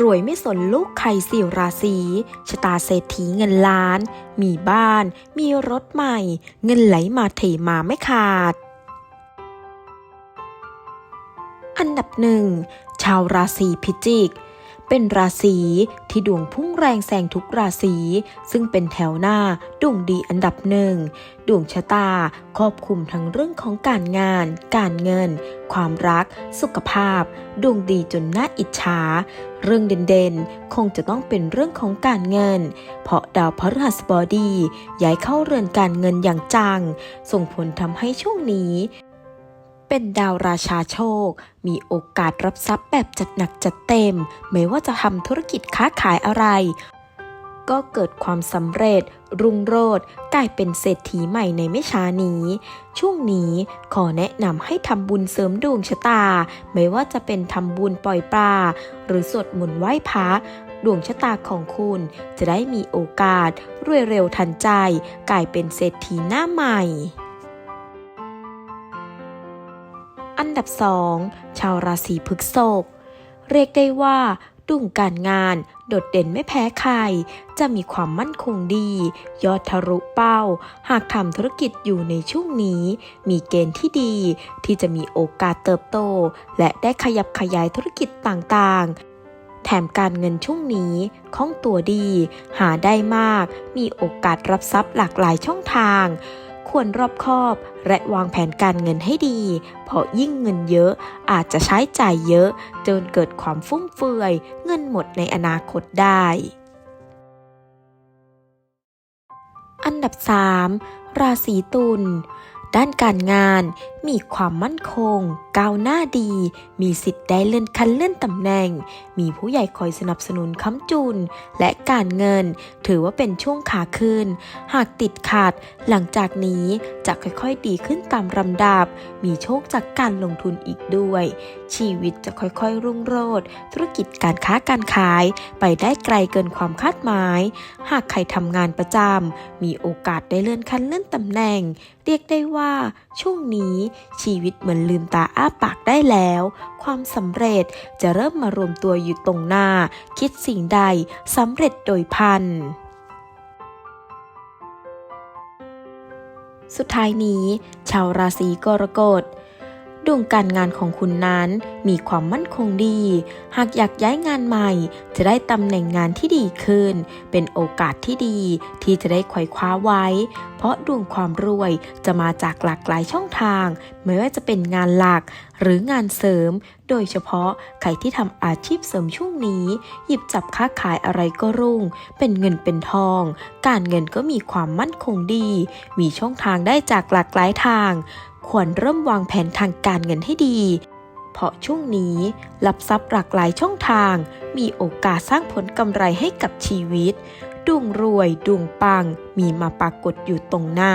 รวยไม่สนลูกใครสี่ราศีชะตาเศรษฐีเงินล้าน มีบ้าน มีรถใหม่ เงินไหลมาเทมาไม่ขาด อันดับหนึ่งชาวราศีพิจิก เป็นราศีที่ดวงพุ่งแรงแซงทุกราศีซึ่งเป็นแถวหน้าดวงดีอันดับหนึ่งดวงชะตาครอบคลุมทั้งเรื่องของการงาน การเงิน ความรัก สุขภาพ ดวงดีจนน่าอิจฉา เรื่องเด่นๆ คงจะต้องเป็นเรื่องของการเงิน เพราะดาวพฤหัสบดีย้ายเข้าเรือนการเงินอย่างจัง ส่งผลทำให้ช่วงนี้ เป็นดาวราชาโชค มีโอกาสรับทรัพย์แบบจัดหนักจัดเต็ม ไม่ว่าจะทำธุรกิจค้าขายอะไร ก็เกิดความสำเร็จ รุ่งโรจน์กลายเป็นเศรษฐีใหม่ในไม่ช้านี้ ช่วงนี้ขอแนะนำให้ทำบุญเสริมดวงชะตา ไม่ว่าจะเป็นทำบุญปล่อยปลา หรือสวดมนต์ไหว้พระดวงชะตาของคุณจะได้มีโอกาสรวยเร็วทันใจ กลายเป็นเศรษฐีหน้าใหม่ อันดับ2ชาวราศีพฤษภเรียกได้ว่าดวงการงานโดดเด่นไม่แพ้ใคร จะมีความมั่นคงดี ยอดทะลุเป้า หากทำธุรกิจอยู่ในช่วงนี้ มีเกณฑ์ที่ดี ที่จะมีโอกาสเติบโต และได้ขยับขยายธุรกิจต่างๆ แถมการเงินช่วงนี้คล่องตัวดี หาได้มาก มีโอกาสรับทรัพย์หลากหลายช่องทาง ควรรอบคอบ และวางแผนการเงินให้ดี เพราะยิ่งเงินเยอะอาจจะใช้จ่ายเยอะ จนเกิดความฟุ่มเฟือย เงินหมดในอนาคตได้ อันดับ 3 ราศีตุลด้านการงานมีความมั่นคง ก้าวหน้าดี มีสิทธิ์ได้เลื่อนขั้นเลื่อนตำแหน่ง มีผู้ใหญ่คอยสนับสนุนค้ำจุน และการเงิน ถือว่าเป็นช่วงขาขึ้น หากติดขัดหลังจากนี้จะค่อยๆดีขึ้นตามลำดับ มีโชคจากการลงทุนอีกด้วย ชีวิตจะค่อยๆ รุ่งโรจน์ ธุรกิจการค้าการขายไปได้ไกลเกินความคาดหมาย หากใครทำงานประจำ มีโอกาสได้เลื่อนขั้นเลื่อนตำแหน่ง เรียกได้ว่า ช่วงนี้ชีวิตเหมือนลืมตาอ้าาปากได้แล้ว ความสำเร็จจะเริ่มมารวมตัวอยู่ตรงหน้า คิดสิ่งใดสำเร็จโดยพันสุดท้ายนี้ ชาวราศีกรกฎ ดวงการงานของคุณนั้นมีความมั่นคงดี หากอยากย้ายงานใหม่ จะได้ตำแหน่งงานที่ดีขึ้น เป็นโอกาสที่ดีที่จะได้ไขว่คว้าไว้ เพราะดวงความรวยจะมาจากหลากหลายช่องทาง ไม่ว่าจะเป็นงานหลักหรืองานเสริม โดยเฉพาะใครที่ทำอาชีพเสริมช่วงนี้ หยิบจับค้าขายอะไรก็รุ่ง เป็นเงินเป็นทอง การเงินก็มีความมั่นคงดี มีช่องทางได้จากหลากหลายทาง ควรเริ่มวางแผนทางการเงินให้ดี เพราะช่วงนี้รับทรัพย์หลากหลายช่องทาง มีโอกาสสร้างผลกำไรให้กับชีวิตดวงรวยดวงปังมีมาปรากฏอยู่ตรงหน้า